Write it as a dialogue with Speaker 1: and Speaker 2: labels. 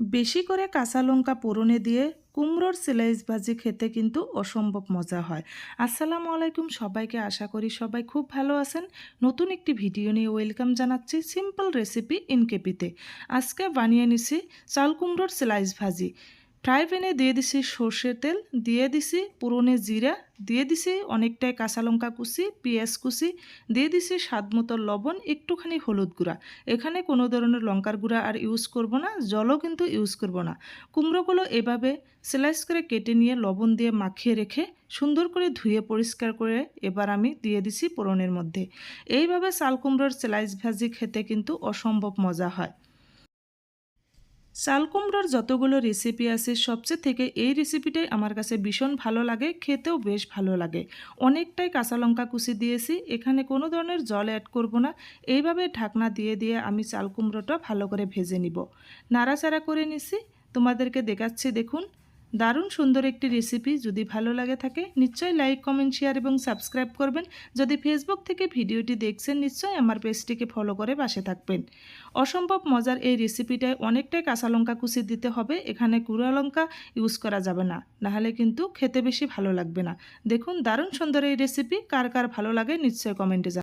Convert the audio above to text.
Speaker 1: বেশি করে কাঁচা লঙ্কা পোড়নে দিয়ে কুমড়োর স্লাইস ভাজি খেতে কিন্তু অসম্ভব মজা হয়। আসসালামু আলাইকুম সবাইকে, আশা করি সবাই খুব ভালো আছেন। নতুন একটি ভিডিও নিয়ে ওয়েলকাম জানাচ্ছি সিম্পল রেসিপি ইনকেপিতে। আজকে বানিয়ে নিছি চাল কুমড়োর স্লাইস ভাজি। ফ্রাই প্যানে দিয়ে দিছি সর্ষের তেল, দিয়ে দিছি পুরনে জিরা, দিয়ে দিছি অনেকটাই কাঁচা লঙ্কা কুচি, পেঁয়াজ কুচি, দিয়ে দিছি স্বাদ মতো লবণ, একটুখানি হলুদ গুঁড়া। এখানে কোনো ধরনের লঙ্কার গুঁড়া আর ইউজ করব না, জলও কিন্তু ইউজ করব না। কুমড়োগুলো এভাবে স্লাইস করে কেটে নিয়ে লবণ দিয়ে মাখিয়ে রেখে সুন্দর করে ধুয়ে পরিষ্কার করে এবার আমি দিয়ে দিছি পোড়নের মধ্যে। এইভাবে চাল কুমড়োর স্লাইস ভাজি খেতে কিন্তু অসম্ভব মজা হয়। চাল কুমড়োর যতগুলো রেসিপি আছে, সবচেয়ে থেকে এই রেসিপিটাই আমার কাছে ভীষণ ভালো লাগে, খেতেও বেশ ভালো লাগে। অনেকটাই কাঁচা লঙ্কা কুচি দিয়েছি, এখানে কোনো ধরনের জল অ্যাড করব না, এইভাবে ঢাকনা দিয়ে দিয়ে আমি চাল কুমড়োটা ভালো করে ভেজে নিব। নাড়াচাড়া করে নিছি, তোমাদেরকে দেখাচ্ছি, দেখুন। দারুণ সুন্দর একটি রেসিপি যদি ভালো লাগে থাকে, নিশ্চয়ই লাইক কমেন্ট শেয়ার এবং সাবস্ক্রাইব করবেন। যদি ফেসবুক থেকে ভিডিওটি দেখছেন, নিশ্চয়ই আমার পেজটিকে ফলো করে পাশে থাকবেন। অসম্ভব মজার এই রেসিপিটায় অনেকটাই কাঁচা লঙ্কা কুচি দিতে হবে, এখানে কুড়া লঙ্কা ইউজ করা যাবে না। নাহলে কিন্তু খেতে বেশি ভালো লাগবে না। দেখুন দারুণ সুন্দর এই রেসিপি কার কার ভালো লাগে, নিশ্চয়ই কমেন্টে